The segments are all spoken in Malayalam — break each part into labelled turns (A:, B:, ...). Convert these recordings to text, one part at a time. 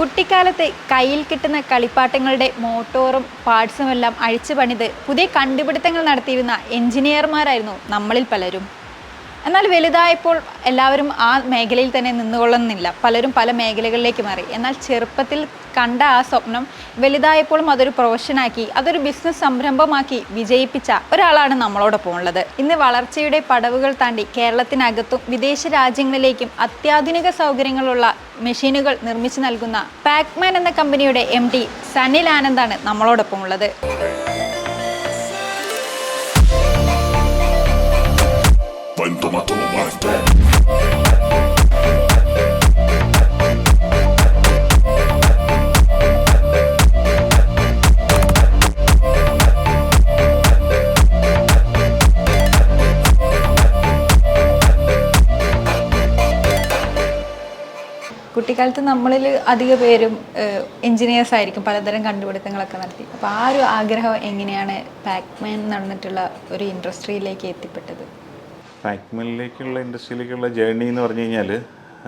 A: കുട്ടിക്കാലത്ത് കയ്യിൽ കിട്ടുന്ന കളിപ്പാട്ടങ്ങളുടെ മോട്ടോറും പാർട്സുമെല്ലാം അഴിച്ചു പണിത് പുതിയ കണ്ടുപിടുത്തങ്ങൾ നടത്തിയിരുന്ന എഞ്ചിനീയർമാരായിരുന്നു നമ്മളിൽ പലരും. എന്നാൽ വലുതായപ്പോൾ എല്ലാവരും ആ മേഖലയിൽ തന്നെ നിന്നുകൊള്ളുന്നില്ല. പലരും പല മേഖലകളിലേക്ക് മാറി. എന്നാൽ ചെറുപ്പത്തിൽ കണ്ട ആ സ്വപ്നം വലുതായപ്പോഴും അതൊരു പ്രൊഫഷനാക്കി അതൊരു ബിസിനസ് സംരംഭമാക്കി വിജയിപ്പിച്ച ഒരാളാണ് നമ്മളോടൊപ്പം ഉള്ളത്. ഇന്ന് വളർച്ചയുടെ പടവുകൾ താണ്ടി കേരളത്തിനകത്തും വിദേശ രാജ്യങ്ങളിലേക്കും അത്യാധുനിക സൗകര്യങ്ങളുള്ള മെഷീനുകൾ നിർമ്മിച്ചു നൽകുന്ന പാക്മാൻ എന്ന കമ്പനിയുടെ എം ഡി സനിൽ ആനന്ദാണ് നമ്മളോടൊപ്പം ഉള്ളത്. കുട്ടിക്കാലത്ത് നമ്മളിൽ അധിക പേരും എഞ്ചിനീയേഴ്സ് ആയിരിക്കും പലതരം കണ്ടുപിടുത്തങ്ങളൊക്കെ നടത്തി. അപ്പോൾ ആ ഒരു ആഗ്രഹം എങ്ങനെയാണ് പാക്മാൻ നടന്നിട്ടുള്ള ഒരു ഇൻഡസ്ട്രിയിലേക്ക് എത്തിപ്പെട്ടത്?
B: പാക്മാനിലേക്കുള്ള ഇൻഡസ്ട്രിയിലേക്കുള്ള ജേർണി എന്ന് പറഞ്ഞു കഴിഞ്ഞാൽ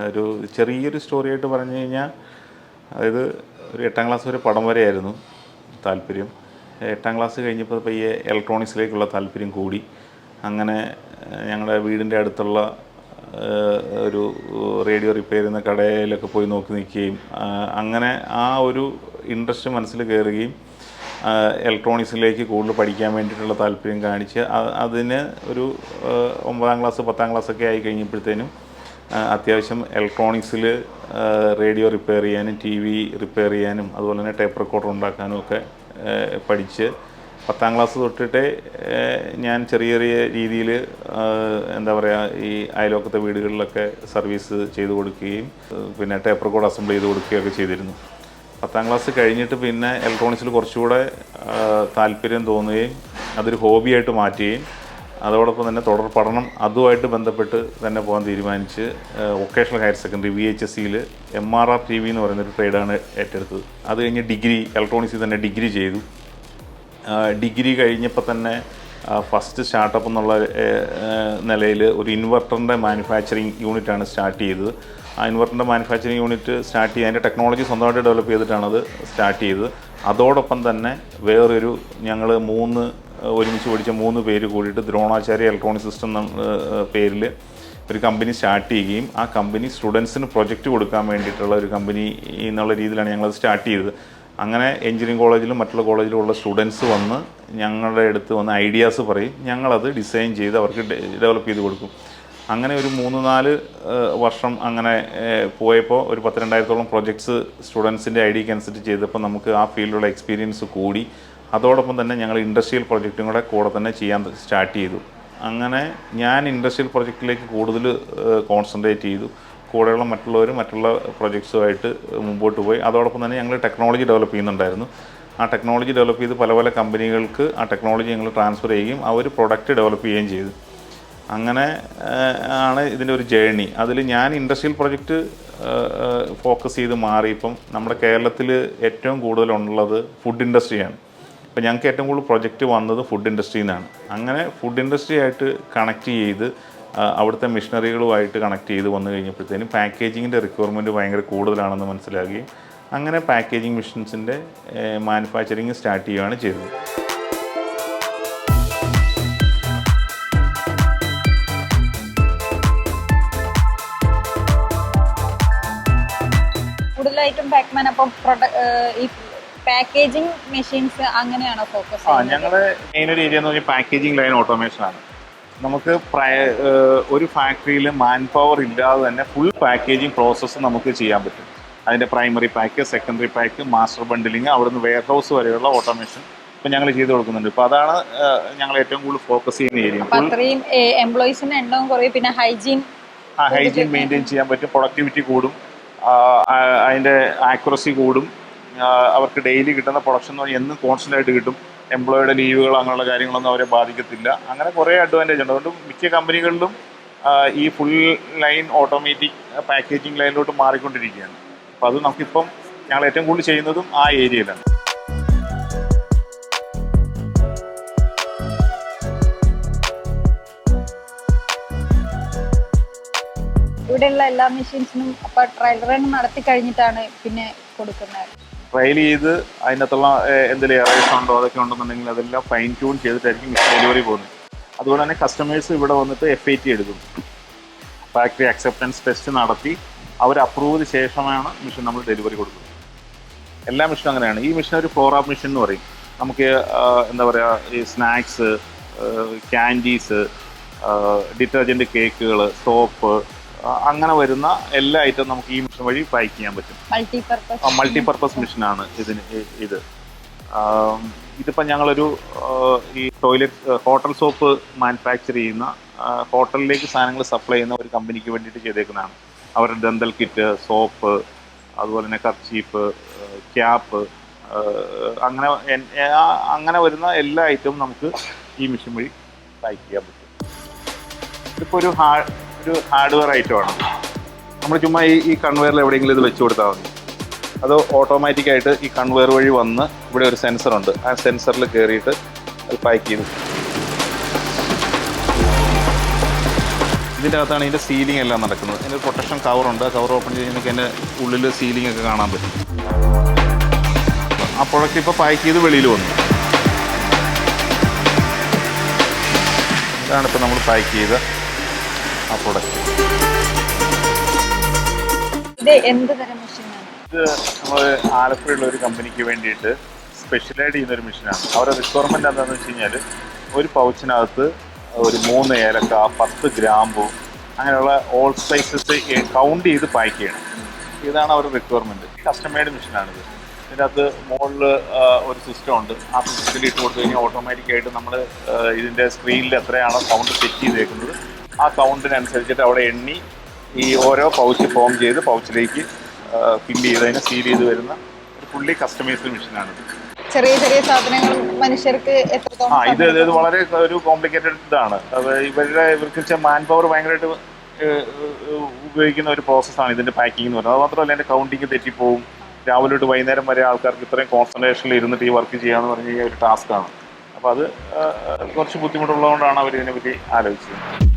B: ഒരു ചെറിയൊരു സ്റ്റോറി ആയിട്ട് പറഞ്ഞു കഴിഞ്ഞാൽ അതായത് ഒരു എട്ടാം ക്ലാസ് വരെ പടം വരെയായിരുന്നു താല്പര്യം. എട്ടാം ക്ലാസ് കഴിഞ്ഞപ്പോൾ പയ്യെ ഇലക്ട്രോണിക്സിലേക്കുള്ള താല്പര്യം കൂടി. അങ്ങനെ ഞങ്ങളുടെ വീടിന്റെ അടുത്തുള്ള ഒരു റേഡിയോ റിപ്പയർ ചെയ്യുന്ന കടയിലൊക്കെ പോയി നോക്കി നിൽക്കുകയും അങ്ങനെ ആ ഒരു ഇൻട്രസ്റ്റ് മനസ്സിൽ കയറുകയും ഇലക്ട്രോണിക്സിലേക്ക് കൂടുതൽ പഠിക്കാൻ വേണ്ടിയിട്ടുള്ള താല്പര്യം കാണിച്ച് അതിന് ഒരു ഒമ്പതാം ക്ലാസ് പത്താം ക്ലാസ്സൊക്കെ ആയി കഴിഞ്ഞപ്പോഴത്തേനും അത്യാവശ്യം ഇലക്ട്രോണിക്സിൽ റേഡിയോ റിപ്പയർ ചെയ്യാനും ടി വി റിപ്പയർ ചെയ്യാനും അതുപോലെ തന്നെ ടേപ്പ് റെക്കോർഡർ ഉണ്ടാക്കാനും ഒക്കെ പഠിച്ച് പത്താം ക്ലാസ് തൊട്ടിട്ട് ഞാൻ ചെറിയ ചെറിയ രീതിയിൽ എന്താ പറയുക ഈ അയലോക്കത്തെ വീടുകളിലൊക്കെ സർവീസ് ചെയ്ത് കൊടുക്കുകയും പിന്നെ ടേപ്പ് കോഡ് അസംബിൾ ചെയ്ത് കൊടുക്കുകയൊക്കെ ചെയ്തിരുന്നു. പത്താം ക്ലാസ് കഴിഞ്ഞിട്ട് പിന്നെ ഇലക്ട്രോണിക്സിൽ കുറച്ചുകൂടെ താല്പര്യം തോന്നുകയും അതൊരു ഹോബിയായിട്ട് മാറ്റുകയും അതോടൊപ്പം തന്നെ തുടർ പഠനം അതുമായിട്ട് ബന്ധപ്പെട്ട് തന്നെ പോകാൻ തീരുമാനിച്ച് vocational higher secondary V H S സിയിൽ M R R T V എന്ന് പറയുന്നൊരു ട്രേഡാണ് ഏറ്റെടുത്തത്. അത് കഴിഞ്ഞ് ഡിഗ്രി ഇലക്ട്രോണിക്സിൽ തന്നെ ഡിഗ്രി ചെയ്തു. ഡിഗ്രി കഴിഞ്ഞപ്പോൾ തന്നെ ഫസ്റ്റ് സ്റ്റാർട്ടപ്പ് എന്നുള്ള നിലയിൽ ഒരു ഇൻവെർട്ടറിന്റെ മാനുഫാക്ചറിങ് യൂണിറ്റാണ് സ്റ്റാർട്ട് ചെയ്തത്. ആ ഇൻവെർട്ടറിന്റെ മാനുഫാക്ചറിങ് യൂണിറ്റ് സ്റ്റാർട്ട് ചെയ്ത് അതിന്റെ ടെക്നോളജി സ്വന്തമായിട്ട് ഡെവലപ്പ് ചെയ്തിട്ടാണത് സ്റ്റാർട്ട് ചെയ്തത്. അതോടൊപ്പം തന്നെ വേറൊരു ഞങ്ങൾ മൂന്ന് ഒരുമിച്ച് പഠിച്ച മൂന്ന് പേര് കൂടിയിട്ട് ദ്രോണാചാര്യ ഇലക്ട്രോണിക് സിസ്റ്റം പേരിൽ ഒരു കമ്പനി സ്റ്റാർട്ട് ചെയ്യുകയും ആ കമ്പനി സ്റ്റുഡൻസിന് പ്രൊജക്റ്റ് കൊടുക്കാൻ വേണ്ടിയിട്ടുള്ള ഒരു കമ്പനി എന്നുള്ള രീതിയിലാണ് ഞങ്ങളത് സ്റ്റാർട്ട് ചെയ്തത്. അങ്ങനെ എഞ്ചിനീയറിംഗ് കോളേജിലും മറ്റുള്ള കോളേജിലും ഉള്ള സ്റ്റുഡൻസ് വന്ന് ഞങ്ങളുടെ അടുത്ത് വന്ന് ഐഡിയാസ് പറയും. ഞങ്ങളത് ഡിസൈൻ ചെയ്ത് അവർക്ക് ഡെവലപ്പ് ചെയ്ത് കൊടുക്കും. അങ്ങനെ ഒരു മൂന്ന് നാല് വർഷം അങ്ങനെ പോയപ്പോൾ ഒരു പത്തിരണ്ടായിരത്തോളം പ്രൊജക്ട്സ് സ്റ്റുഡൻസിന്റെ ഐഡിയക്ക് അനുസരിച്ച് ചെയ്തപ്പോൾ നമുക്ക് ആ ഫീൽഡിലുള്ള എക്സ്പീരിയൻസ് കൂടി. അതോടൊപ്പം തന്നെ ഞങ്ങൾ ഇൻഡസ്ട്രിയൽ പ്രൊജക്റ്റും കൂടെ കൂടെ തന്നെ ചെയ്യാൻ സ്റ്റാർട്ട് ചെയ്തു. അങ്ങനെ ഞാൻ ഇൻഡസ്ട്രിയൽ പ്രൊജക്റ്റിലേക്ക് കൂടുതൽ കോൺസെൻട്രേറ്റ് ചെയ്തു. കൂടെയുള്ള മറ്റുള്ളവർ മറ്റുള്ള പ്രൊജക്ട്സുമായിട്ട് മുമ്പോട്ട് പോയി. അതോടൊപ്പം തന്നെ ഞങ്ങൾ ടെക്നോളജി ഡെവലപ്പ് ചെയ്യുന്നുണ്ടായിരുന്നു. ആ ടെക്നോളജി ഡെവലപ്പ് ചെയ്ത് പല പല കമ്പനികൾക്ക് ആ ടെക്നോളജി ഞങ്ങൾ ട്രാൻസ്ഫർ ചെയ്യുകയും അവർ പ്രൊഡക്റ്റ് ഡെവലപ്പ് ചെയ്യുകയും ചെയ്തു. അങ്ങനെ ആണ് ഇതിന്റെ ഒരു ജേണി അതിൽ ഞാൻ ഇൻഡസ്ട്രിയൽ പ്രൊജക്റ്റ് ഫോക്കസ് ചെയ്ത് മാറി. ഇപ്പം നമ്മുടെ കേരളത്തിൽ ഏറ്റവും കൂടുതലുള്ളത് ഫുഡ് ഇൻഡസ്ട്രിയാണ് അപ്പോൾ ഞങ്ങൾക്ക് ഏറ്റവും കൂടുതൽ പ്രൊജക്റ്റ് വന്നത് ഫുഡ് ഇൻഡസ്ട്രിയിൽ നിന്നാണ് അങ്ങനെ ഫുഡ് ഇൻഡസ്ട്രി ആയിട്ട് കണക്ട് ചെയ്ത് അവിടുത്തെ മിഷനറികളുമായിട്ട് കണക്ട് ചെയ്ത് വന്നു കഴിഞ്ഞപ്പോഴത്തേനും പാക്കേജിങ്ങിന്റെ റിക്വയർമെന്റ് ഭയങ്കര കൂടുതലാണെന്ന് മനസ്സിലാക്കുകയും അങ്ങനെ പാക്കേജിങ് മിഷൻസിന്റെ മാനുഫാക്ചറിങ് സ്റ്റാർട്ട് ചെയ്യുകയാണ് ചെയ്തത്.
A: കൂടുതലായിട്ടും പാക്മാൻ അപ്പം ഈ പാക്കേജിംഗ് മെഷീൻസ് അങ്ങനെയാണോ ഫോക്കസ്
B: ആ ഞങ്ങൾ മെയിൻ ഒരു ഏരിയ എന്ന് പറഞ്ഞാൽ പാക്കേജിംഗ് ലൈൻ ഓട്ടോമേഷൻ ആണ്. നമുക്ക് പ്രയ- ഒരു ഫാക്ടറിയിൽ മാൻ പവർ ഇല്ലാതെ തന്നെ ഫുൾ പാക്കേജിങ് പ്രോസസ്സ് നമുക്ക് ചെയ്യാൻ പറ്റും. അതിന്റെ primary pack secondary pack master bundling അവിടുന്ന് വെയർ ഹൗസ് വരെയുള്ള ഓട്ടോമേഷൻ ഇപ്പം ഞങ്ങൾ ചെയ്ത് കൊടുക്കുന്നുണ്ട്. ഇപ്പോൾ അതാണ് ഞങ്ങൾ ഏറ്റവും കൂടുതൽ ഫോക്കസ് ചെയ്യുന്ന ഏരിയ
A: അത്രയും എംപ്ലോയീസിന്റെ എണ്ണവും കുറയും. പിന്നെ ഹൈജീൻ
B: ആ ഹൈജീൻ മെയിന്റെയിൻ ചെയ്യാൻ പറ്റും. പ്രൊഡക്ടിവിറ്റി കൂടും. അതിന്റെ ആക്യുറസി കൂടും. അവർക്ക് ഡെയിലി കിട്ടുന്ന പ്രൊഡക്ഷൻ എന്ന് പറഞ്ഞാൽ എന്നും കോൺസ്റ്റന്റ് ആയിട്ട് കിട്ടും. എംപ്ലോയിയുടെ ലീവുകൾ അങ്ങനെയുള്ള കാര്യങ്ങളൊന്നും അവരെ ബാധിക്കത്തില്ല. അങ്ങനെ കുറേ അഡ്വാന്റേജ് ഉണ്ട്. അതുകൊണ്ട് മിക്ക കമ്പനികളിലും ഈ ഫുൾ ലൈൻ ഓട്ടോമാറ്റിക് പാക്കേജിങ് ലൈനിലോട്ട് മാറിക്കൊണ്ടിരിക്കുകയാണ്. അപ്പോൾ അത് നമുക്കിപ്പം ഞങ്ങൾ ഏറ്റവും കൂടുതൽ ചെയ്യുന്നതും ആ ഏരിയയിലാണ്.
A: ഇവിടെ ഇവിടെയുള്ള എല്ലാ മെഷീൻസിനും അപ്പോൾ ട്രയൽ റൺ നടത്തി കഴിഞ്ഞിട്ടാണ് പിന്നെ കൊടുക്കുന്നത്.
B: ട്രയൽ ചെയ്ത് അതിനകത്തുള്ള എന്തെങ്കിലും എറേഴ്സ് ഉണ്ടോ അതൊക്കെ ഉണ്ടെന്നുണ്ടെങ്കിൽ അതെല്ലാം ഫൈൻ ട്യൂൺ ചെയ്തിട്ടായിരിക്കും ഡെലിവറി പോകുന്നത്. അതുപോലെ തന്നെ കസ്റ്റമേഴ്സ് ഇവിടെ വന്നിട്ട് എഫ് ഐ ടി എടുക്കും. ഫാക്ടറി അക്സെപ്റ്റൻസ് ടെസ്റ്റ് നടത്തി അവർ അപ്രൂവ് ശേഷമാണ് മിഷൻ നമ്മൾ ഡെലിവറി കൊടുക്കുന്നത്. എല്ലാ മിഷനും അങ്ങനെയാണ്. ഈ മിഷൻ ഒരു ഫ്ലോർ ആപ്പ് മിഷൻ എന്ന് പറയും. നമുക്ക് എന്താ പറയുക ഈ സ്നാക്സ് ക്യാൻഡീസ് ഡിറ്റർജന്റ് കേക്കുകൾ സോപ്പ് അങ്ങനെ വരുന്ന എല്ലാ ഐറ്റം നമുക്ക് ഈ മിഷൻ വഴി പാക്ക് ചെയ്യാൻ പറ്റും.
A: മൾട്ടിപർപ്പസ്
B: മിഷൻ ആണ് ഇതിന് ഇത്. ഇതിപ്പോ ഇതിപ്പോൾ ഞങ്ങളൊരു ഈ ടോയ്ലറ്റ് ഹോട്ടൽ സോപ്പ് മാനുഫാക്ചർ ചെയ്യുന്ന ഹോട്ടലിലേക്ക് സാധനങ്ങൾ സപ്ലൈ ചെയ്യുന്ന ഒരു കമ്പനിക്ക് വേണ്ടിയിട്ട് ചെയ്തേക്കുന്നതാണ്. അവരുടെ ദന്തൽ കിറ്റ് സോപ്പ് അതുപോലെ തന്നെ കർച്ചീപ്പ് ക്യാപ്പ് അങ്ങനെ അങ്ങനെ വരുന്ന എല്ലാ ഐറ്റവും നമുക്ക് ഈ മെഷീൻ വഴി പാക്ക് ചെയ്യാൻ പറ്റും. ഇതിപ്പോൾ ഒരു ഹാ ഒരു ഹാർഡ്വെയർ ഐറ്റമാണ് നമ്മൾ ചുമ്മാ ഈ ഈ കൺവെയറിൽ എവിടെയെങ്കിലും ഇത് വെച്ച് കൊടുത്താൽ മതി. അത് ഓട്ടോമാറ്റിക്കായിട്ട് ഈ കൺവെയർ വഴി വന്ന് ഇവിടെ ഒരു സെൻസർ ഉണ്ട്. ആ സെൻസറിൽ കയറിയിട്ട് അത് പാക്ക് ചെയ്തു ഇതിന്റെ അകത്താണ് ഇതിന്റെ സീലിംഗ് എല്ലാം നടക്കുന്നത്. ഇതിന്റെ പ്രൊട്ടക്ഷൻ കവറുണ്ട് ആ കവർ ഓപ്പൺ ചെയ്ത് കഴിഞ്ഞാൽ അതിന്റെ ഉള്ളിൽ സീലിംഗ് ഒക്കെ കാണാൻ പറ്റും. ആ പ്രൊഡക്റ്റ് ഇപ്പോൾ പാക്ക് ചെയ്ത് വെളിയിൽ വന്നു. ഇതാണ് ഇപ്പോൾ നമ്മൾ പാക്ക് ചെയ്ത ആ പ്രൊഡക്റ്റ്
A: ഇത് എന്ത് തരം മെഷീനാണ്
B: ഇത് നമ്മൾ ആലപ്പുഴയുള്ള ഒരു കമ്പനിക്ക് വേണ്ടിയിട്ട് സ്പെഷ്യലൈഡ് ചെയ്യുന്ന ഒരു മെഷീനാണ് അവരുടെ റിക്വയർമെന്റ് എന്താണെന്ന് വെച്ച് കഴിഞ്ഞാൽ ഒരു പൗച്ചിനകത്ത് ഒരു മൂന്ന് ഏലക്ക പത്ത് ഗ്രാമ്പു അങ്ങനെയുള്ള ഓൾ സ്പൈസസ് കൗണ്ട് ചെയ്ത് പാക്ക് ചെയ്യണം. ഇതാണ് അവരുടെ റിക്വയർമെന്റ് കസ്റ്റമേഡ് മെഷീനാണിത് ഇതിന്റെ അകത്ത് മുകളിൽ ഒരു സിസ്റ്റം ഉണ്ട്. ആ സിസ്റ്റത്തിൽ ഇട്ട് കൊടുത്തു കഴിഞ്ഞാൽ ഓട്ടോമാറ്റിക്കായിട്ട് നമ്മൾ ഇതിന്റെ സ്ക്രീനിൽ എത്രയാണോ സൗണ്ട് സെറ്റ് ചെയ്തേക്കുന്നത് ആ കൗണ്ടിനനുസരിച്ചിട്ട് അവിടെ എണ്ണി ഈ ഓരോ പൗച്ച് ഫോം ചെയ്ത് പൗച്ചിലേക്ക് ഫില്ല് ചെയ്തതിന് സീൽ ചെയ്ത് വരുന്ന ഒരു ഫുള്ളി കസ്റ്റമൈസ്ഡ് മെഷീനാണിത്.
A: ചെറിയ ചെറിയ സാധനങ്ങൾ മനുഷ്യർക്ക്
B: ആ ഇത് ഇത് വളരെ ഒരു കോംപ്ലിക്കേറ്റഡ് ഇതാണ്. അത് ഇവരുടെ ഇവർക്ക് മാൻ പവർ ഭയങ്കരമായിട്ട് ഉപയോഗിക്കുന്ന ഒരു പ്രോസസ്സാണ് ഇതിന്റെ പാക്കിംഗ് എന്ന് പറയുന്നത്. അത് മാത്രമല്ല അതിന്റെ കൗണ്ടിങ് തെറ്റിപ്പോവും. രാവിലെ തൊട്ട് വൈകുന്നേരം വരെ ആൾക്കാർക്ക് ഇത്രയും കോൺസെൻട്രേഷനിൽ ഇരുന്നിട്ട് ഈ വർക്ക് ചെയ്യാന്ന് പറഞ്ഞു കഴിഞ്ഞാൽ ഒരു ടാസ്ക്കാണ് അപ്പോൾ അത് കുറച്ച് ബുദ്ധിമുട്ടുള്ളതുകൊണ്ടാണ് അവർ ഇതിനെപ്പറ്റി ആലോചിച്ചത്.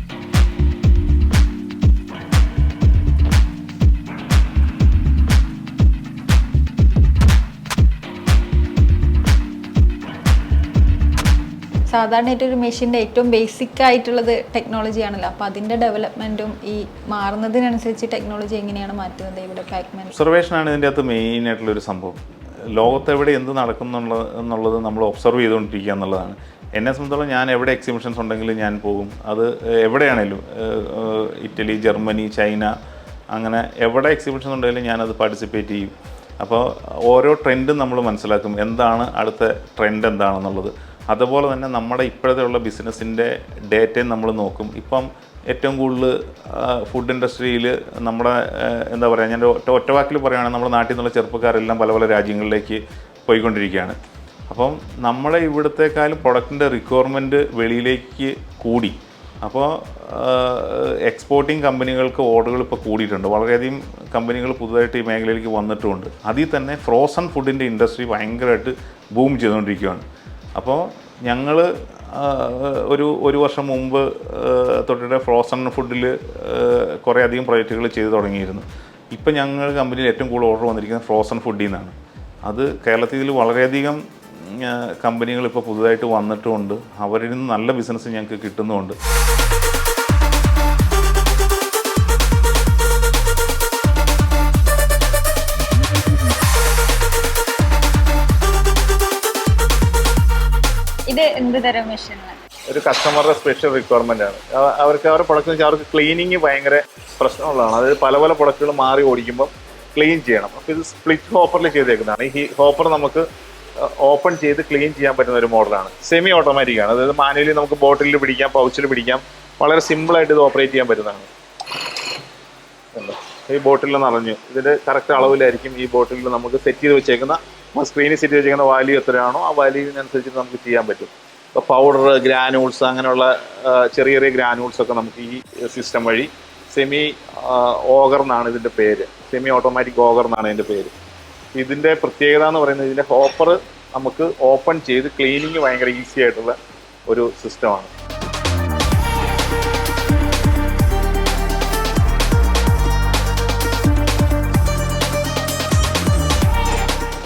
A: സാധാരണയായിട്ട് ഒരു മെഷീന്റെ ഏറ്റവും ബേസിക് ആയിട്ടുള്ളത് ടെക്നോളജി ആണല്ലോ. അപ്പോൾ അതിന്റെ ഡെവലപ്മെന്റും ഈ മാറുന്നതിനനുസരിച്ച് ടെക്നോളജി എങ്ങനെയാണ് മാറ്റുന്നത് ഇവിടെ പാക്മാൻ
B: ഒബ്സർവേഷനാണ് ഇതിന്റെ അകത്ത് മെയിൻ ആയിട്ടുള്ള ഒരു സംഭവം. ലോകത്ത് എവിടെ എന്ത് നടക്കുന്നു എന്നുള്ളത് നമ്മൾ ഒബ്സർവ് ചെയ്തുകൊണ്ടിരിക്കുക എന്നുള്ളതാണ്. എന്നെ സംബന്ധിച്ചോളം ഞാൻ എവിടെ എക്സിബിഷൻസ് ഉണ്ടെങ്കിലും ഞാൻ പോകും. അത് എവിടെയാണേലും ഇറ്റലി ജർമ്മനി ചൈന അങ്ങനെ എവിടെ എക്സിബിഷൻസ് ഉണ്ടെങ്കിലും ഞാനത് പാർട്ടിസിപ്പേറ്റ് ചെയ്യും. അപ്പോൾ ഓരോ ട്രെൻഡും നമ്മൾ മനസ്സിലാക്കും. എന്താണ് അടുത്ത ട്രെൻഡ് എന്താണെന്നുള്ളത്. അതുപോലെ തന്നെ നമ്മുടെ ഇപ്പോഴത്തെ ഉള്ള ബിസിനസ്സിന്റെ ഡേറ്റയും നമ്മൾ നോക്കും. ഇപ്പം ഏറ്റവും കൂടുതൽ ഫുഡ് ഇൻഡസ്ട്രിയിൽ നമ്മുടെ എന്താ പറയുക ഞാൻ ഒറ്റ ഒറ്റവാക്കിൽ പറയുകയാണെങ്കിൽ നമ്മുടെ നാട്ടിൽ നിന്നുള്ള ചെറുപ്പക്കാരെല്ലാം പല പല രാജ്യങ്ങളിലേക്ക് പോയിക്കൊണ്ടിരിക്കുകയാണ്. അപ്പം നമ്മളെ ഇവിടത്തെക്കാളും പ്രൊഡക്റ്റിന്റെ റിക്വയർമെന്റ് വെളിയിലേക്ക് കൂടി. അപ്പോൾ എക്സ്പോർട്ടിങ് കമ്പനികൾക്ക് ഓർഡറുകൾ ഇപ്പോൾ കൂടിയിട്ടുണ്ട്. വളരെയധികം കമ്പനികൾ പുതുതായിട്ട് ഈ മേഖലയിലേക്ക് വന്നിട്ടുമുണ്ട് അതിൽ തന്നെ ഫ്രോസൺ ഫുഡിന്റെ ഇൻഡസ്ട്രി ഭയങ്കരമായിട്ട് ബൂം ചെയ്തുകൊണ്ടിരിക്കുകയാണ്. അപ്പോൾ ഞങ്ങൾ ഒരു ഒരു വർഷം മുമ്പ് തൊട്ടിട്ട് ഫ്രോസൺ ഫുഡിൽ കുറേ അധികം പ്രൊജക്റ്റുകൾ ചെയ്തു തുടങ്ങിയിരുന്നു. ഇപ്പം ഞങ്ങൾ കമ്പനിയിൽ ഏറ്റവും കൂടുതൽ ഓർഡർ വന്നിരിക്കുന്നത് ഫ്രോസൺ ഫുഡിൽ നിന്നാണ്. അത് കേരളത്തിൽ വളരെയധികം കമ്പനികൾ ഇപ്പോൾ പുതുതായിട്ട് വന്നിട്ടുമുണ്ട്. അവരിൽ നിന്ന് നല്ല ബിസിനസ് ഞങ്ങൾക്ക് കിട്ടുന്നുമുണ്ട്.
A: തരം മെഷീനുകൾ
B: ഒരു കസ്റ്റമറുടെ സ്പെഷ്യൽ റിക്വയർമെന്റ് ആണ്. അവ- അവർക്ക് അവരുടെ പ്രൊഡക്റ്റ് അവർക്ക് ക്ലീനിങ് ഭയങ്കര പ്രശ്നമുള്ളതാണ്. അതായത് പല പല പ്രൊഡക്റ്റുകൾ മാറി ഓടിക്കുമ്പോൾ ക്ലീൻ ചെയ്യണം. അപ്പോൾ ഇത് സ്പ്ലിറ്റ് ഹോപ്പറിൽ ചെയ്തേക്കുന്നതാണ്. ഈ ഹോപ്പർ നമുക്ക് ഓപ്പൺ ചെയ്ത് ക്ലീൻ ചെയ്യാൻ പറ്റുന്ന ഒരു മോഡലാണ്. സെമി ഓട്ടോമാറ്റിക് ആണ്. അതായത് മാനുവലി നമുക്ക് ബോട്ടിലിൽ പിടിക്കാം പൗച്ചിൽ പിടിക്കാം. വളരെ സിമ്പിൾ ആയിട്ട് ഇത് ഓപ്പറേറ്റ് ചെയ്യാൻ പറ്റുന്നതാണ്? ഈ ബോട്ടിൽ നിറഞ്ഞു. ഇതിന്റെ കറക്റ്റ് അളവിലായിരിക്കും ഈ ബോട്ടിൽ നമുക്ക് സെറ്റ് ചെയ്ത് വെച്ചേക്കുന്ന സ്ക്രീനിൽ സെറ്റ് ചെയ്ത് വെച്ചേക്കുന്ന വാല്യൂ എത്രയാണോ ആ വാല്യൂവിനനുസരിച്ച് നമുക്ക് ചെയ്യാൻ പറ്റും. പൗഡർ ഗ്രാനൂൾസ് അങ്ങനെയുള്ള ചെറിയ ചെറിയ ഗ്രാനൂൾസ് ഒക്കെ നമുക്ക് ഈ സിസ്റ്റം വഴി സെമി ഓഗർ എന്നാണ് ഇതിന്റെ പേര്. സെമി ഓട്ടോമാറ്റിക് ഓഗർ എന്നാണ് ഇതിന്റെ പേര്. ഇതിന്റെ പ്രത്യേകത എന്ന് പറയുന്നത് ഇതിന്റെ ഹോപ്പർ നമുക്ക് ഓപ്പൺ ചെയ്ത് ക്ലീനിങ് ഭയങ്കര ഈസി ആയിട്ടുള്ള ഒരു സിസ്റ്റമാണ്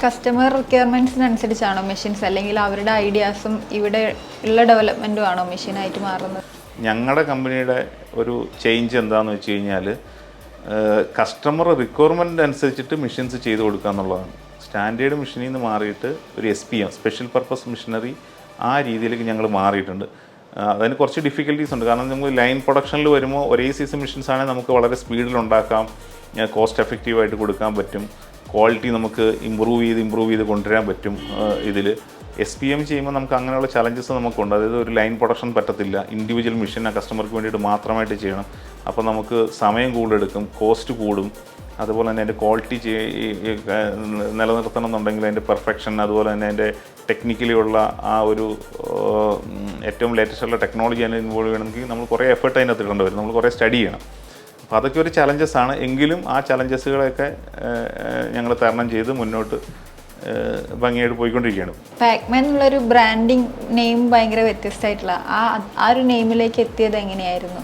A: കസ്റ്റമർ റിക്വയർമെന്റ്സിനനുസരിച്ചാണോ മെഷീൻസ് അല്ലെങ്കിൽ അവരുടെ ഐഡിയാസും ഇവിടെ ഉള്ള ഡെവലപ്മെന്റും ആണോ മെഷീനായിട്ട് മാറുന്നത്?
B: ഞങ്ങളുടെ കമ്പനിയുടെ ഒരു ചേഞ്ച് എന്താണെന്ന് വെച്ച് കഴിഞ്ഞാൽ കസ്റ്റമർ റിക്വയർമെന്റ് അനുസരിച്ചിട്ട് മെഷീൻസ് ചെയ്ത് കൊടുക്കുക എന്നുള്ളതാണ്. സ്റ്റാൻഡേർഡ് മെഷീനിൽ നിന്ന് മാറിയിട്ട് ഒരു S P M special purpose machinery ആ രീതിയിലേക്ക് ഞങ്ങൾ മാറിയിട്ടുണ്ട്. അതിന് കുറച്ച് ഡിഫിക്കൽട്ടീസ് ഉണ്ട്. കാരണം നമുക്ക് ലൈൻ പ്രൊഡക്ഷനിൽ വരുമ്പോൾ ഒരേ സീസൺ മെഷീൻസ് ആണെങ്കിൽ നമുക്ക് വളരെ സ്പീഡിൽ ഉണ്ടാക്കാം കോസ്റ്റ് എഫക്റ്റീവായിട്ട് കൊടുക്കാൻ പറ്റും. ക്വാളിറ്റി നമുക്ക് ഇമ്പ്രൂവ് ചെയ്ത് ഇമ്പ്രൂവ് ചെയ്ത് കൊണ്ടുവരാൻ പറ്റും ഇതിൽ എസ് പി എം ചെയ്യുമ്പോൾ നമുക്ക് അങ്ങനെയുള്ള ചലഞ്ചസ് നമുക്കുണ്ട്. അതായത് ഒരു ലൈൻ പ്രൊഡക്ഷൻ പറ്റത്തില്ല. ഇൻഡിവിജ്വൽ മെഷീൻ ആ കസ്റ്റമർക്ക് വേണ്ടിയിട്ട് മാത്രമായിട്ട് ചെയ്യണം. അപ്പോൾ നമുക്ക് സമയം കൂടുതലെടുക്കും കോസ്റ്റ് കൂടും. അതുപോലെ തന്നെ അതിന്റെ ക്വാളിറ്റി നിലനിർത്തണം എന്നുണ്ടെങ്കിൽ അതിന്റെ പെർഫെക്ഷൻ അതുപോലെ തന്നെ അതിന്റെ ടെക്നിക്കലിയുള്ള ആ ഒരു ഏറ്റവും ലേറ്റസ്റ്റ് ഉള്ള ടെക്നോളജി അതിന് ഇൻവോൾവ് ചെയ്യണമെങ്കിൽ നമ്മൾ കുറേ എഫേർട്ട് അതിനകത്ത് ഇടേണ്ടി വരും. നമ്മൾ കുറേ സ്റ്റഡി ചെയ്യണം. അപ്പോൾ അതൊക്കെ ഒരു ചലഞ്ചസ് ആണ്. എങ്കിലും ആ ചലഞ്ചസുകളൊക്കെ ഞങ്ങൾ തരണം ചെയ്ത് മുന്നോട്ട് ഭംഗിയായിട്ട് പോയിക്കൊണ്ടിരിക്കുകയാണ്.
A: പാക്മാൻ എന്നുള്ളൊരു ബ്രാൻഡിങ് നെയിം ഭയങ്കര വ്യത്യസ്തമായിട്ടുള്ള ആ ആ ഒരു നെയിമിലേക്ക് എത്തിയത് എങ്ങനെയായിരുന്നു?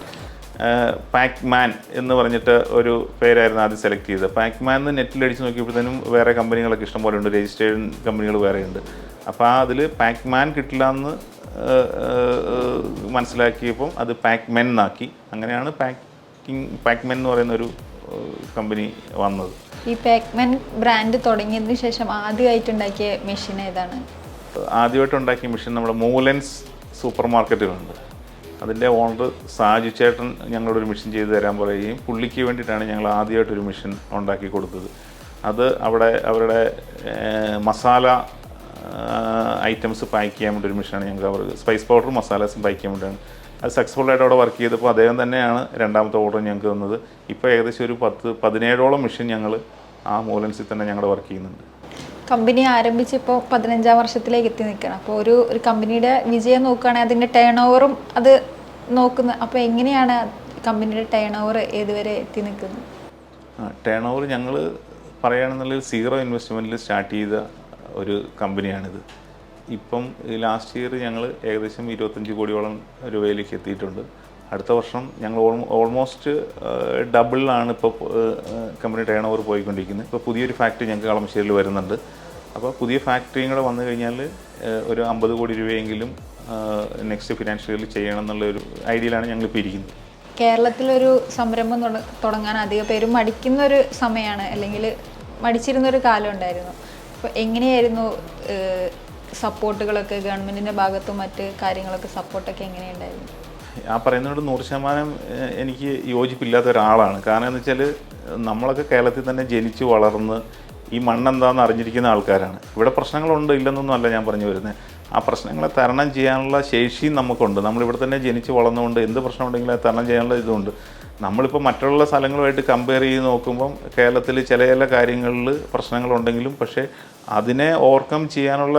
B: പാക്മാൻ എന്ന് പറഞ്ഞിട്ട് ഒരു പേരായിരുന്നു ആദ്യം സെലക്ട് ചെയ്തത്. പാക്മാൻ എന്ന് നെറ്റിൽ അടിച്ച് നോക്കിയപ്പോഴത്തേനും വേറെ കമ്പനികളൊക്കെ ഇഷ്ടംപോലെ ഉണ്ട്. രജിസ്റ്റേർഡ് കമ്പനികൾ വേറെ ഉണ്ട്. അപ്പോൾ ആ അതിൽ പാക്മാൻ കിട്ടില്ല എന്ന് മനസ്സിലാക്കിയപ്പം അത് പാക്മെൻ എന്നാക്കി അങ്ങനെയാണ് പാക്കിംഗ് പാക്മെൻ എന്ന് പറയുന്ന ഒരു കമ്പനി വന്നത്.
A: ഈ പാക്മെൻ ബ്രാൻഡ് തുടങ്ങിയതിന് ശേഷം ആദ്യമായിട്ട് ഉണ്ടാക്കിയ മെഷീൻ ഏതാണ്?
B: ആദ്യമായിട്ട് ഉണ്ടാക്കിയ മെഷീൻ നമ്മുടെ മൂലൻസ് സൂപ്പർ മാർക്കറ്റുകളുണ്ട് അതിന്റെ ഓണർ സാജു ചേട്ടൻ ഞങ്ങളോട് ഒരു മെഷീൻ ചെയ്ത് തരാൻ പറയുകയും പുള്ളിക്ക് വേണ്ടിയിട്ടാണ് ഞങ്ങൾ ആദ്യമായിട്ടൊരു മെഷീൻ ഉണ്ടാക്കി കൊടുത്തത്. അത് അവിടെ അവരുടെ മസാല ഐറ്റംസ് പാക്ക് ചെയ്യാൻ വേണ്ടി ഒരു മെഷീനാണ് ഞങ്ങൾക്ക് അവർ സ്പൈസ് പൗഡർ മസാലസും പാക്ക് ചെയ്യാൻ വേണ്ടിയാണ് അത് സക്സസ്ഫുൾ ആയിട്ട് അവിടെ വർക്ക് ചെയ്തപ്പോൾ അദ്ദേഹം തന്നെയാണ് രണ്ടാമത്തെ ഓർഡർ ഞങ്ങൾക്ക് തന്നത്. ഇപ്പോൾ ഏകദേശം ഒരു പത്ത് പതിനേഴോളം മെഷീൻ ഞങ്ങൾ ആ മൂലൻസിൽ തന്നെ ഞങ്ങൾ വർക്ക് ചെയ്യുന്നുണ്ട്.
A: കമ്പനി ആരംഭിച്ചപ്പോൾ പതിനഞ്ചാം വർഷത്തിലേക്ക് എത്തി നിൽക്കണം അപ്പോൾ ഒരു ഒരു കമ്പനിയുടെ വിജയം നോക്കുകയാണെങ്കിൽ അതിന്റെ ടേൺ ഓവറും അത് നോക്കുന്ന അപ്പോൾ എങ്ങനെയാണ് കമ്പനിയുടെ ടേൺ ഓവർ ഏതുവരെ എത്തി നിൽക്കുന്നത്?
B: ടേൺ ഓവർ ഞങ്ങൾ പറയുകയാണെന്നുള്ളത് സീറോ ഇൻവെസ്റ്റ്മെന്റിൽ സ്റ്റാർട്ട് ചെയ്ത ഒരു കമ്പനിയാണിത്. ഇപ്പം ലാസ്റ്റ് ഇയർ ഞങ്ങൾ ഏകദേശം ഇരുപത്തഞ്ച് കോടിയോളം രൂപയിലേക്ക് എത്തിയിട്ടുണ്ട്. അടുത്ത വർഷം ഞങ്ങൾ ഓൾമോസ്റ്റ് ഡബിളിലാണ് ഇപ്പോൾ കമ്പനി ടേൺ ഓവർ പോയിക്കൊണ്ടിരിക്കുന്നത്. ഇപ്പോൾ പുതിയൊരു ഫാക്ടറി ഞങ്ങൾക്ക് കളമശ്ശേരിയിൽ വരുന്നുണ്ട്. അപ്പോൾ പുതിയ ഫാക്ടറിയും കൂടെ വന്നു കഴിഞ്ഞാൽ ഒരു അമ്പത് കോടി രൂപയെങ്കിലും നെക്സ്റ്റ് ഫിനാൻഷ്യൽ ഇയറിൽ ചെയ്യണം എന്നുള്ള ഒരു ഐഡിയയിലാണ് ഞങ്ങളിപ്പോൾ ഇരിക്കുന്നത്.
A: കേരളത്തിലൊരു സംരംഭം തുട- തുടങ്ങാൻ അധിക പേരും മടിക്കുന്ന ഒരു സമയമാണ് അല്ലെങ്കിൽ മടിച്ചിരുന്നൊരു കാലം ഉണ്ടായിരുന്നു. അപ്പോൾ എങ്ങനെയായിരുന്നു സപ്പോർട്ടുകളൊക്കെ ഗവൺമെന്റിന്റെ ഭാഗത്തും മറ്റ് കാര്യങ്ങളൊക്കെ സപ്പോർട്ടൊക്കെ എങ്ങനെയുണ്ടായിരുന്നു?
B: ആ പറയുന്നതിനോട് നൂറ് ശതമാനം എനിക്ക് യോജിപ്പില്ലാത്ത ഒരാളാണ്. കാരണം എന്ന് വെച്ചാൽ നമ്മളൊക്കെ കേരളത്തിൽ തന്നെ ജനിച്ചു വളർന്ന് ഈ മണ്ണെന്താണെന്ന് അറിഞ്ഞിരിക്കുന്ന ആൾക്കാരാണ്. ഇവിടെ പ്രശ്നങ്ങളുണ്ട് ഇല്ലെന്നൊന്നും അല്ല ഞാൻ പറഞ്ഞു വരുന്നത് ആ പ്രശ്നങ്ങളെ തരണം ചെയ്യാനുള്ള ശേഷിയും നമുക്കുണ്ട്. നമ്മളിവിടെ തന്നെ ജനിച്ച് വളർന്നുകൊണ്ട് എന്ത് പ്രശ്നമുണ്ടെങ്കിലും അത് തരണം ചെയ്യാനുള്ള ഇതുണ്ട്. നമ്മളിപ്പോൾ മറ്റുള്ള സ്ഥലങ്ങളുമായിട്ട് കമ്പയർ ചെയ്ത് നോക്കുമ്പം കേരളത്തിൽ ചില ചില കാര്യങ്ങളിൽ പ്രശ്നങ്ങളുണ്ടെങ്കിലും പക്ഷേ അതിനെ ഓവർകം ചെയ്യാനുള്ള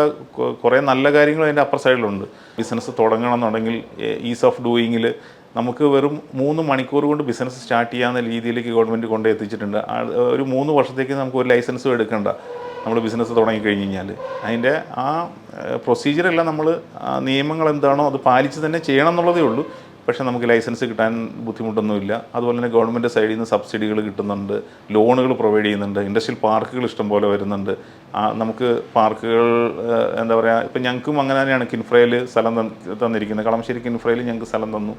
B: കുറേ നല്ല കാര്യങ്ങൾ അതിന്റെ അപ്പർ സൈഡിലുണ്ട് ബിസിനസ് തുടങ്ങണം എന്നുണ്ടെങ്കിൽ ഈസ് ഓഫ് ഡൂയിങ്ങിൽ നമുക്ക് വെറും മൂന്ന് മണിക്കൂർ കൊണ്ട് ബിസിനസ് സ്റ്റാർട്ട് ചെയ്യാവുന്ന രീതിയിലേക്ക് ഗവൺമെന്റ് കൊണ്ട് എത്തിച്ചിട്ടുണ്ട്. ഒരു മൂന്ന് വർഷത്തേക്ക് നമുക്ക് ഒരു ലൈസൻസും എടുക്കേണ്ട. നമ്മൾ ബിസിനസ് തുടങ്ങി കഴിഞ്ഞ് കഴിഞ്ഞാൽ അതിന്റെ ആ പ്രൊസീജിയറെല്ലാം നമ്മൾ നിയമങ്ങൾ എന്താണോ അത് പാലിച്ച് തന്നെ ചെയ്യണം എന്നുള്ളതേ ഉള്ളൂ. പക്ഷേ നമുക്ക് ലൈസൻസ് കിട്ടാൻ ബുദ്ധിമുട്ടൊന്നുമില്ല. അതുപോലെ തന്നെ ഗവൺമെന്റ് സൈഡിൽ നിന്ന് സബ്സിഡികൾ കിട്ടുന്നുണ്ട്. ലോണുകൾ പ്രൊവൈഡ് ചെയ്യുന്നുണ്ട്. ഇൻഡസ്ട്രിയൽ പാർക്കുകൾ ഇഷ്ടംപോലെ വരുന്നുണ്ട്. നമുക്ക് പാർക്കുകൾ എന്താ പറയുക ഇപ്പം ഞങ്ങൾക്കും അങ്ങനെ തന്നെയാണ്. കിൻഫ്രയിൽ സ്ഥലം തന്ന് തന്നിരിക്കുന്നത്. കളമശ്ശേരി കിൻഫ്രയിൽ ഞങ്ങൾക്ക് സ്ഥലം തന്നു.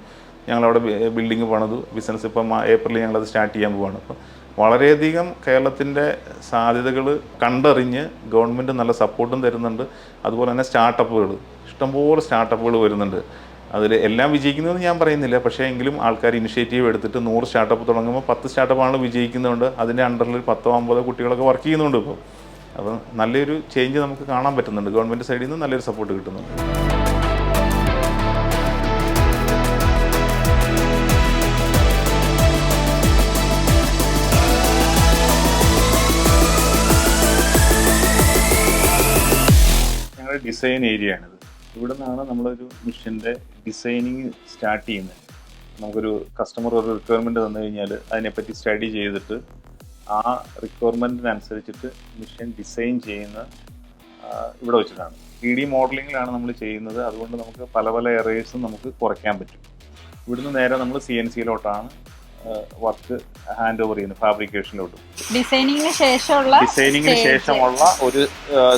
B: ഞങ്ങളവിടെ ബിൽഡിംഗ് പണിതു. ബിസിനസ് ഇപ്പം ഏപ്രിലിൽ ഞങ്ങളത് സ്റ്റാർട്ട് ചെയ്യാൻ പോവാണ്. അപ്പം വളരെയധികം കേരളത്തിന്റെ സാധ്യതകൾ കണ്ടറിഞ്ഞ് ഗവൺമെന്റ് നല്ല സപ്പോർട്ടും തരുന്നുണ്ട്. അതുപോലെ തന്നെ സ്റ്റാർട്ടപ്പുകൾ. ഇഷ്ടംപോലെ സ്റ്റാർട്ടപ്പുകൾ വരുന്നുണ്ട്. അതിൽ എല്ലാം വിജയിക്കുന്നതെന്ന് ഞാൻ പറയുന്നില്ല. പക്ഷേ എങ്കിലും ആൾക്കാർ ഇനിഷ്യേറ്റീവ് എടുത്തിട്ട് നൂറ് സ്റ്റാർട്ടപ്പ് തുടങ്ങുമ്പോൾ പത്ത് സ്റ്റാർട്ടപ്പാണ് വിജയിക്കുന്നുണ്ട് അതിന്റെ അണ്ടറിൽ പത്തോ അമ്പതോ കുട്ടികളൊക്കെ വർക്ക് ചെയ്യുന്നുണ്ട് ഇപ്പോൾ അപ്പോൾ നല്ലൊരു ചേഞ്ച് നമുക്ക് കാണാൻ പറ്റുന്നുണ്ട്. ഗവൺമെന്റ് സൈഡിൽ നിന്ന് നല്ലൊരു സപ്പോർട്ട് കിട്ടുന്നുണ്ട്. ഡിസൈൻ ഏരിയ ആണിത് ഇവിടെ നിന്നാണ് നമ്മളൊരു മിഷന്റെ ഡിസൈനിങ് സ്റ്റാർട്ട് ചെയ്യുന്നത്. നമുക്കൊരു കസ്റ്റമർ ഒരു റിക്വയർമെന്റ് തന്നു കഴിഞ്ഞാൽ അതിനെപ്പറ്റി സ്റ്റഡി ചെയ്തിട്ട് ആ റിക്വയർമെന്റിനനുസരിച്ചിട്ട് മിഷൻ ഡിസൈൻ ചെയ്യുന്ന ഇവിടെ വെച്ചിട്ടാണ്. ത്രീ ഡി മോഡലിങ്ങിലാണ് നമ്മൾ ചെയ്യുന്നത്. അതുകൊണ്ട് നമുക്ക് പല പല എറേഴ്സും നമുക്ക് കുറയ്ക്കാൻ പറ്റും. ഇവിടുന്ന് നേരെ നമ്മൾ സി എൻ സിയിലോട്ടാണ് വർക്ക് ഹാൻഡ് ഓവർ ചെയ്യുന്നത് ഫാബ്രിക്കേഷനിലോട്ട്
A: ഡിസൈനിങ്ങിന് ശേഷമുള്ള
B: ഡിസൈനിങ്ങിന് ശേഷമുള്ള ഒരു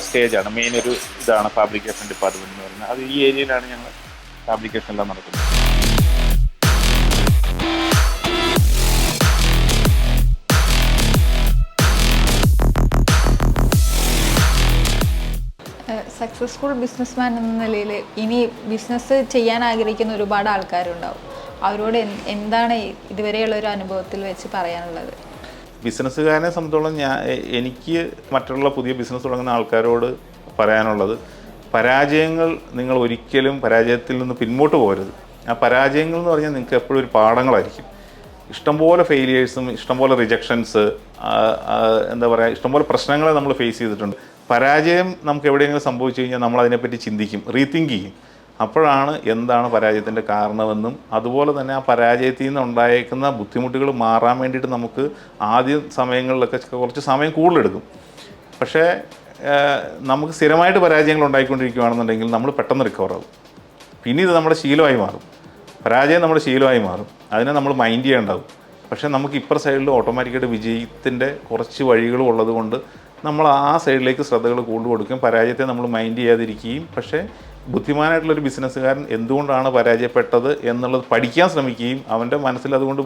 B: സ്റ്റേജ് ആണ് മെയിൻ ഒരു ഇതാണ് ഫാബ്രിക്കേഷൻ ഡിപ്പാർട്ട്മെന്റ് എന്ന് പറയുന്നത്. അത് ഈ ഏരിയയിലാണ് ഞങ്ങൾ ഫാബ്രിക്കേഷൻ എല്ലാം നടക്കുന്നത്.
A: സക്സസ്ഫുൾ ബിസിനസ്മാൻ എന്ന നിലയിൽ ഇനി ബിസിനസ് ചെയ്യാൻ ആഗ്രഹിക്കുന്ന ഒരുപാട് ആൾക്കാരുണ്ടാവും. അവരോട് എന്താണ് ഇതുവരെയുള്ള ഒരു അനുഭവത്തിൽ വെച്ച് പറയാനുള്ളത്?
B: ബിസിനസ്സുകാരനെ സംബന്ധിച്ചോളം ഞാൻ എനിക്ക് മറ്റുള്ള പുതിയ ബിസിനസ് തുടങ്ങുന്ന ആൾക്കാരോട് പറയാനുള്ളത് പരാജയങ്ങൾ നിങ്ങൾ ഒരിക്കലും പരാജയത്തിൽ നിന്ന് പിന്നോട്ട് പോകരുത്. ആ പരാജയങ്ങൾ എന്ന് പറഞ്ഞാൽ നിങ്ങൾക്ക് എപ്പോഴും ഒരു പാഠങ്ങളായിരിക്കും. ഇഷ്ടംപോലെ ഫെയിലിയേഴ്സും ഇഷ്ടംപോലെ റിജക്ഷൻസ് എന്താ പറയുക ഇഷ്ടംപോലെ പ്രശ്നങ്ങളെ നമ്മൾ ഫേസ് ചെയ്തിട്ടുണ്ട്. പരാജയം നമുക്ക് എവിടെയെങ്കിലും സംഭവിച്ചു കഴിഞ്ഞാൽ നമ്മൾ അതിനെപ്പറ്റി ചിന്തിക്കും റീതിങ്ക് ചെയ്യും. അപ്പോഴാണ് എന്താണ് പരാജയത്തിന്റെ കാരണമെന്നും അതുപോലെ തന്നെ ആ പരാജയത്തിൽ നിന്ന് ഉണ്ടായേക്കുന്ന ബുദ്ധിമുട്ടുകൾ മാറാൻ വേണ്ടിയിട്ട് നമുക്ക് ആദ്യ സമയങ്ങളിലൊക്കെ കുറച്ച് സമയം കൂടുതലെടുക്കും. പക്ഷേ നമുക്ക് സ്ഥിരമായിട്ട് പരാജയങ്ങൾ ഉണ്ടായിക്കൊണ്ടിരിക്കുകയാണെന്നുണ്ടെങ്കിൽ നമ്മൾ പെട്ടെന്ന് റിക്കവർ പിന്നെ ഇത് നമ്മുടെ ശീലമായി മാറും. പരാജയം നമ്മുടെ ശീലമായി മാറും. അതിനെ നമ്മൾ മൈൻഡ് ചെയ്യേണ്ടാവും. പക്ഷേ നമുക്ക് ഇപ്പുറ സൈഡിൽ ഓട്ടോമാറ്റിക്കായിട്ട് വിജയത്തിന്റെ കുറച്ച് വഴികളും ഉള്ളതുകൊണ്ട് നമ്മൾ ആ സൈഡിലേക്ക് ശ്രദ്ധകൾ കൂടുതൽ കൊടുക്കും പരാജയത്തെ നമ്മൾ മൈൻഡ് ചെയ്യാതിരിക്കുകയും പക്ഷേ ബുദ്ധിമാനായിട്ടുള്ളൊരു ബിസിനസ്സുകാരൻ എന്തുകൊണ്ടാണ് പരാജയപ്പെട്ടത് എന്നുള്ളത് പഠിക്കാൻ ശ്രമിക്കുകയും അവന്റെ മനസ്സിൽ അതുകൊണ്ട്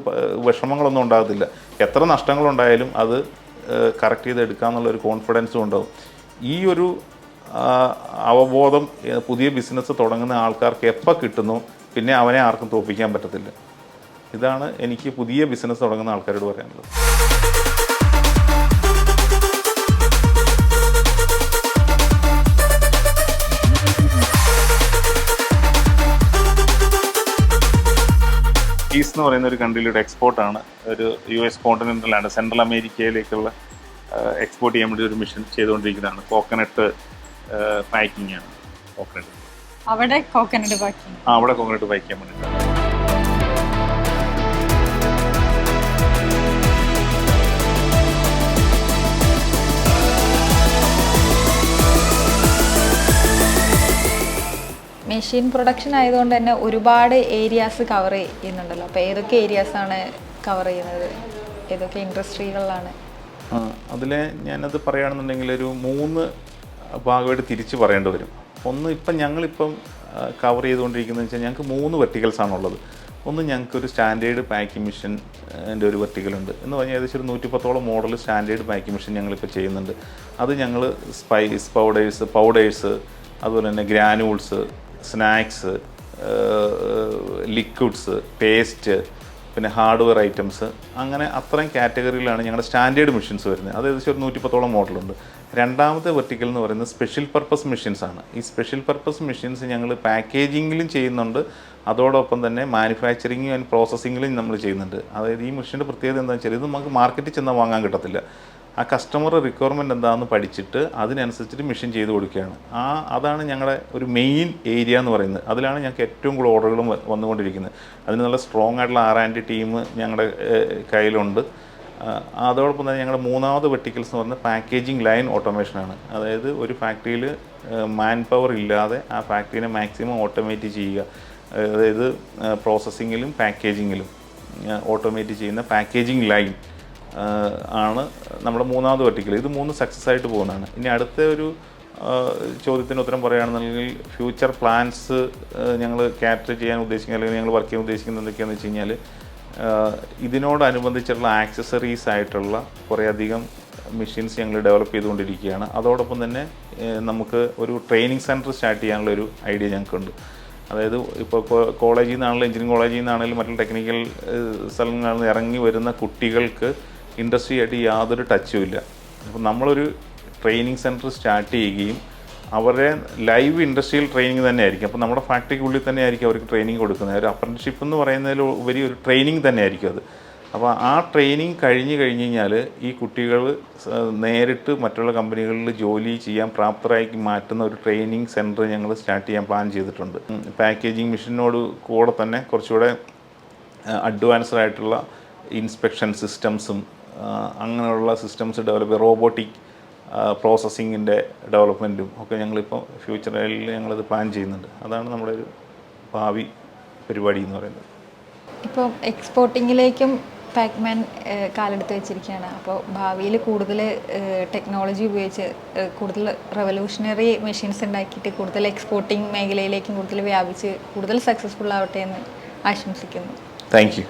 B: വിഷമങ്ങളൊന്നും ഉണ്ടാകത്തില്ല. എത്ര നഷ്ടങ്ങളുണ്ടായാലും അത് കറക്റ്റ് ചെയ്ത് എടുക്കാമെന്നുള്ളൊരു കോൺഫിഡൻസും ഉണ്ടാവും. ഈ ഒരു അവബോധം പുതിയ ബിസിനസ് തുടങ്ങുന്ന ആൾക്കാർക്ക് എപ്പോൾ കിട്ടുന്നു? പിന്നെ അവനെ ആർക്കും തോൽപ്പിക്കാൻ പറ്റത്തില്ല. ഇതാണ് എനിക്ക് പുതിയ ബിസിനസ് തുടങ്ങുന്ന ആൾക്കാരോട് പറയാനുള്ളത്. ഈസ് എന്ന് പറയുന്ന ഒരു കൺട്രിയിലൂടെ എക്സ്പോർട്ടാണ് ഒരു യു എസ് കോണ്ടിനെന്റലാണ് സെൻട്രൽ അമേരിക്കയിലേക്കുള്ള എക്സ്പോർട്ട് ചെയ്യാൻ വേണ്ടി ഒരു മിഷൻ ചെയ്തുകൊണ്ടിരിക്കുന്നതാണ്. കോക്കനട്ട് പാക്കിംഗ് ആണ്. കോക്കനട്ട്
A: അവിടെ കോക്കനട്ട് പാക്കിംഗ്
B: ആ അവിടെ കോക്കനട്ട് പാക്ക് ചെയ്യാൻ വേണ്ടിയിട്ടാണ്.
A: മെഷീൻ പ്രൊഡക്ഷൻ ആയതുകൊണ്ട് തന്നെ ഒരുപാട് ഏരിയാസ് കവർ ചെയ്യുന്നുണ്ടല്ലോ. അപ്പോൾ ഏതൊക്കെ ഏരിയാസ് ആണ് കവർ ചെയ്യുന്നത്? ഏതൊക്കെ ഇൻഡസ്ട്രികളിലാണ്?
B: അതിൽ ഞാനത് പറയുകയാണെന്നുണ്ടെങ്കിൽ ഒരു മൂന്ന് ഭാഗമായിട്ട് തിരിച്ച് പറയേണ്ടി വരും. ഒന്ന് ഇപ്പം ഞങ്ങളിപ്പം കവർ ചെയ്തുകൊണ്ടിരിക്കുന്നത് വെച്ചാൽ ഞങ്ങൾക്ക് മൂന്ന് വെർട്ടിക്കൽസ് ആണുള്ളത് ഒന്ന് ഞങ്ങൾക്ക് ഒരു സ്റ്റാൻഡേർഡ് പാക്കിംഗ് മെഷീന്റെ ഒരു വെർട്ടിക്കലുണ്ട് എന്ന് പറഞ്ഞാൽ ഏകദേശം ഒരു നൂറ്റിപ്പത്തോളം മോഡൽ സ്റ്റാൻഡേർഡ് പാക്കിംഗ് മെഷീൻ ഞങ്ങളിപ്പോൾ ചെയ്യുന്നുണ്ട്. അത് ഞങ്ങൾ സ്പൈസ് പൗഡേഴ്സ് പൗഡേഴ്സ് അതുപോലെ തന്നെ ഗ്രാനൂൾസ് സ്നാക്സ് ലിക്വിഡ്സ് പേസ്റ്റ് പിന്നെ ഹാർഡ്വെയർ ഐറ്റംസ്. അങ്ങനെ അത്രയും കാറ്റഗറിയിലാണ് ഞങ്ങളുടെ സ്റ്റാൻഡേർഡ് മെഷീൻസ് വരുന്നത്. അത് ഏകദേശം ഒരു നൂറ്റിപ്പത്തോളം മോഡലുണ്ട്. രണ്ടാമത്തെ വെർട്ടിക്കൽ എന്ന് പറയുന്നത് സ്പെഷ്യൽ പർപ്പസ് മെഷീൻസ് ആണ്. ഈ സ്പെഷ്യൽ പർപ്പസ് മെഷീൻസ് ഞങ്ങൾ പാക്കേജിങ്ങിലും ചെയ്യുന്നുണ്ട്. അതോടൊപ്പം തന്നെ മാനുഫാക്ചറിങ്ങും ആൻഡ് പ്രോസസ്സിങ്ങിലും നമ്മൾ ചെയ്യുന്നുണ്ട്. അതായത് ഈ മെഷീന്റെ പ്രത്യേകത എന്താണെന്ന് വെച്ചാൽ ഇത് നമുക്ക് മാർക്കറ്റിൽ ചെന്നാൽ വാങ്ങാൻ കിട്ടത്തില്ല. ആ കസ്റ്റമർ റിക്വയർമെന്റ് എന്താണെന്ന് പഠിച്ചിട്ട് അതിനനുസരിച്ചിട്ട് മെഷീൻ ചെയ്ത് കൊടുക്കുകയാണ്. ആ അതാണ് ഞങ്ങളുടെ ഒരു മെയിൻ ഏരിയ എന്ന് പറയുന്നത്. അതിലാണ് ഞങ്ങൾക്ക് ഏറ്റവും കൂടുതൽ ഓർഡറുകളും വന്നുകൊണ്ടിരിക്കുന്നത്. അതിന് നല്ല സ്ട്രോങ് ആയിട്ടുള്ള ആർ ആൻഡ് ടീം ഞങ്ങളുടെ കയ്യിലുണ്ട്. അതോടൊപ്പം തന്നെ ഞങ്ങളുടെ മൂന്നാമത് വെട്ടിക്കൽസ് എന്ന് പറയുന്നത് പാക്കേജിങ് ലൈൻ ഓട്ടോമേഷനാണ് അതായത് ഒരു ഫാക്ടറിയിൽ മാൻ പവർ ഇല്ലാതെ ആ ഫാക്ടറിനെ മാക്സിമം ഓട്ടോമേറ്റ് ചെയ്യുക. അതായത് പ്രോസസ്സിങ്ങിലും പാക്കേജിങ്ങിലും ഓട്ടോമേറ്റ് ചെയ്യുന്ന പാക്കേജിങ് ലൈൻ ആണ് നമ്മുടെ മൂന്നാമത് വെർട്ടിക്കൽ ഇത് മൂന്ന് സക്സസ് ആയിട്ട് പോകുന്നതാണ്. ഇനി അടുത്ത ഒരു ചോദ്യത്തിന് ഉത്തരം പറയുകയാണെന്നുണ്ടെങ്കിൽ ഫ്യൂച്ചർ പ്ലാൻസ് ഞങ്ങൾ ക്യാപ്ചർ ചെയ്യാൻ ഉദ്ദേശിക്കുന്ന അല്ലെങ്കിൽ ഞങ്ങൾ വർക്ക് ചെയ്യാൻ ഉദ്ദേശിക്കുന്നത് എന്തൊക്കെയാണെന്ന് വെച്ച് കഴിഞ്ഞാൽ ഇതിനോടനുബന്ധിച്ചുള്ള ആക്സസറീസ് ആയിട്ടുള്ള കുറേയധികം മെഷീൻസ് ഞങ്ങൾ ഡെവലപ്പ് ചെയ്തുകൊണ്ടിരിക്കുകയാണ്. അതോടൊപ്പം തന്നെ നമുക്ക് ഒരു ട്രെയിനിങ് സെന്റർ സ്റ്റാർട്ട് ചെയ്യാനുള്ള ഒരു ഐഡിയ ഞങ്ങൾക്കുണ്ട്. അതായത് ഇപ്പോൾ കോളേജിൽ നിന്നാണെങ്കിലും എഞ്ചിനീയറിംഗ് കോളേജിൽ നിന്നാണെങ്കിലും മറ്റുള്ള ടെക്നിക്കൽ സ്ഥലങ്ങളിൽ നിന്ന് ഇറങ്ങി വരുന്ന കുട്ടികൾക്ക് ഇൻഡസ്ട്രി ആയിട്ട് യാതൊരു ടച്ചും ഇല്ല. അപ്പോൾ നമ്മളൊരു ട്രെയിനിങ് സെന്റർ സ്റ്റാർട്ട് ചെയ്യുകയും അവരെ ലൈവ് ഇൻഡസ്ട്രിയൽ ട്രെയിനിങ് തന്നെ ആയിരിക്കും അപ്പോൾ നമ്മുടെ ഫാക്ടറിക്കുള്ളിൽ തന്നെ ആയിരിക്കും അവർക്ക് ട്രെയിനിങ് കൊടുക്കുന്നത്. ഒരു അപ്രന്റിഷിപ്പ് എന്ന് പറയുന്നതിൽ ഉപരി ഒരു ട്രെയിനിങ് തന്നെ ആയിരിക്കും അത്. അപ്പോൾ ആ ട്രെയിനിങ് കഴിഞ്ഞ് കഴിഞ്ഞ് കഴിഞ്ഞാൽ ഈ കുട്ടികൾ നേരിട്ട് മറ്റുള്ള കമ്പനികളിൽ ജോലി ചെയ്യാൻ പ്രാപ്തരാക്കി മാറ്റുന്ന ഒരു ട്രെയിനിങ് സെന്റർ ഞങ്ങൾ സ്റ്റാർട്ട് ചെയ്യാൻ പ്ലാൻ ചെയ്തിട്ടുണ്ട്. പാക്കേജിങ് മെഷീനോട് കൂടെ തന്നെ കുറച്ചുകൂടെ അഡ്വാൻസ്ഡ് ആയിട്ടുള്ള ഇൻസ്പെക്ഷൻ സിസ്റ്റംസും അങ്ങനെയുള്ള സിസ്റ്റംസ് ഡെവലപ്പ് റോബോട്ടിക് പ്രോസസ്സിങ്ങിന്റെ ഡെവലപ്മെന്റും ഒക്കെ ഞങ്ങളിപ്പോൾ ഫ്യൂച്ചറിൽ ഞങ്ങളത് പ്ലാൻ ചെയ്യുന്നുണ്ട്. അതാണ് നമ്മുടെ ഒരു ഭാവി പരിപാടി എന്ന് പറയുന്നത്.
A: ഇപ്പോൾ എക്സ്പോർട്ടിങ്ങിലേക്കും പാക്മാൻ കാലെടുത്ത് വെച്ചിരിക്കുകയാണ്. അപ്പോൾ ഭാവിയിൽ കൂടുതൽ ടെക്നോളജി ഉപയോഗിച്ച് കൂടുതൽ റെവല്യൂഷണറി മെഷീൻസ് ഉണ്ടാക്കിയിട്ട് കൂടുതൽ എക്സ്പോർട്ടിംഗ് മേഖലയിലേക്കും കൂടുതൽ വ്യാപിച്ച് കൂടുതൽ സക്സസ്ഫുൾ ആവട്ടെ എന്ന് ആശംസിക്കുന്നു.
B: Thank you